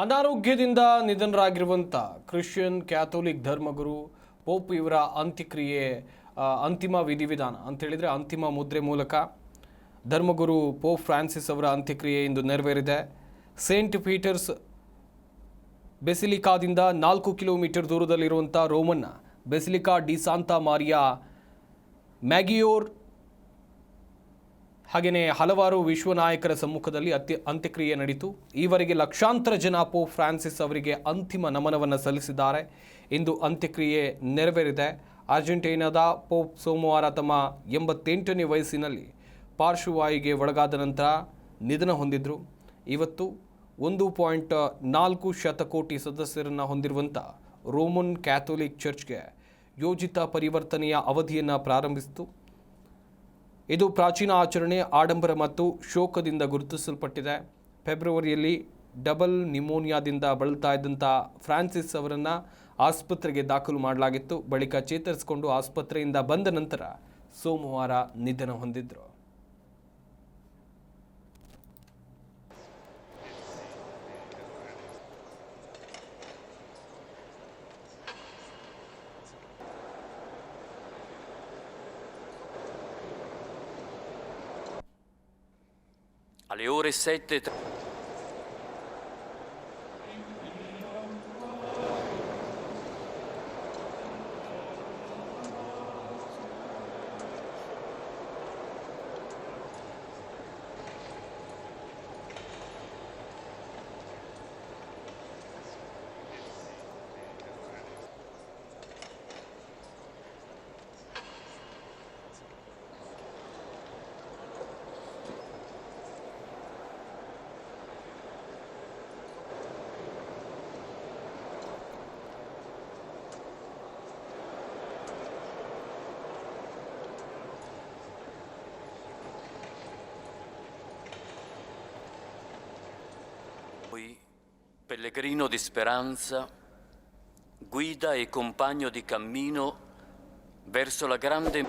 ಅನಾರೋಗ್ಯದಿಂದ ನಿಧನರಾಗಿರುವಂಥ Christian Catholic ಧರ್ಮಗುರು ಪೋಪ್ ಇವರ ಅಂತ್ಯಕ್ರಿಯೆ ಅಂತಿಮ ವಿಧಿವಿಧಾನ ಅಂತೇಳಿದರೆ ಅಂತಿಮ ಮುದ್ರೆ ಮೂಲಕ ಧರ್ಮಗುರು ಪೋಪ್ ಫ್ರಾನ್ಸಿಸ್ ಅವರ ಅಂತ್ಯಕ್ರಿಯೆ ಇಂದು ನೆರವೇರಿದೆ. ಸೇಂಟ್ ಪೀಟರ್ಸ್ ಬೆಸಿಲಿಕಾದಿಂದ ನಾಲ್ಕು ಕಿಲೋಮೀಟರ್ ದೂರದಲ್ಲಿರುವಂಥ ರೋಮನ್ನ basilica di Santa Maria Maggiore ಹಾಗೆಯೇ ಹಲವಾರು ವಿಶ್ವ ನಾಯಕರ ಸಮ್ಮುಖದಲ್ಲಿ ಅತ್ಯ ಅಂತ್ಯಕ್ರಿಯೆ ನಡೀತು. ಈವರೆಗೆ ಲಕ್ಷಾಂತರ ಜನ ಪೋಪ್ ಫ್ರಾನ್ಸಿಸ್ ಅವರಿಗೆ ಅಂತಿಮ ನಮನವನ್ನು ಸಲ್ಲಿಸಿದ್ದಾರೆ. ಇಂದು ಅಂತ್ಯಕ್ರಿಯೆ ನೆರವೇರಿದೆ. ಅರ್ಜೆಂಟೀನಾದ ಪೋಪ್ ಸೋಮವಾರ ತಮ್ಮ ಎಂಬತ್ತೆಂಟನೇ ವಯಸ್ಸಿನಲ್ಲಿ ಪಾರ್ಶ್ವವಾಯುಗೆ ಒಳಗಾದ ನಂತರ ನಿಧನ ಹೊಂದಿದ್ರು. ಇವತ್ತು ಒಂದು ಪಾಯಿಂಟ್ ನಾಲ್ಕು ಶತಕೋಟಿ ಸದಸ್ಯರನ್ನು ಹೊಂದಿರುವಂಥ ರೋಮನ್ ಕ್ಯಾಥೋಲಿಕ್ ಚರ್ಚ್ಗೆ ಯೋಜಿತ ಪರಿವರ್ತನೆಯ ಅವಧಿಯನ್ನು ಪ್ರಾರಂಭಿಸಿತು. ಇದು ಪ್ರಾಚೀನ ಆಚರಣೆ ಆಡಂಬರ ಮತ್ತು ಶೋಕದಿಂದ ಗುರುತಿಸಲ್ಪಟ್ಟಿದೆ. ಫೆಬ್ರವರಿಯಲ್ಲಿ ಡಬಲ್ ನಿಮೋನಿಯಾದಿಂದ ಬಳಲ್ತಾ ಇದ್ದಂಥ ಫ್ರಾನ್ಸಿಸ್ ಅವರನ್ನು ಆಸ್ಪತ್ರೆಗೆ ದಾಖಲು ಮಾಡಲಾಗಿತ್ತು. ಬಳಿಕ ಚೇತರಿಸಿಕೊಂಡು ಆಸ್ಪತ್ರೆಯಿಂದ ಬಂದ ನಂತರ ಸೋಮವಾರ ನಿಧನ ಹೊಂದಿದ್ರು. Alle ore 7 Poi, pellegrino di speranza, guida e compagno di cammino verso la grande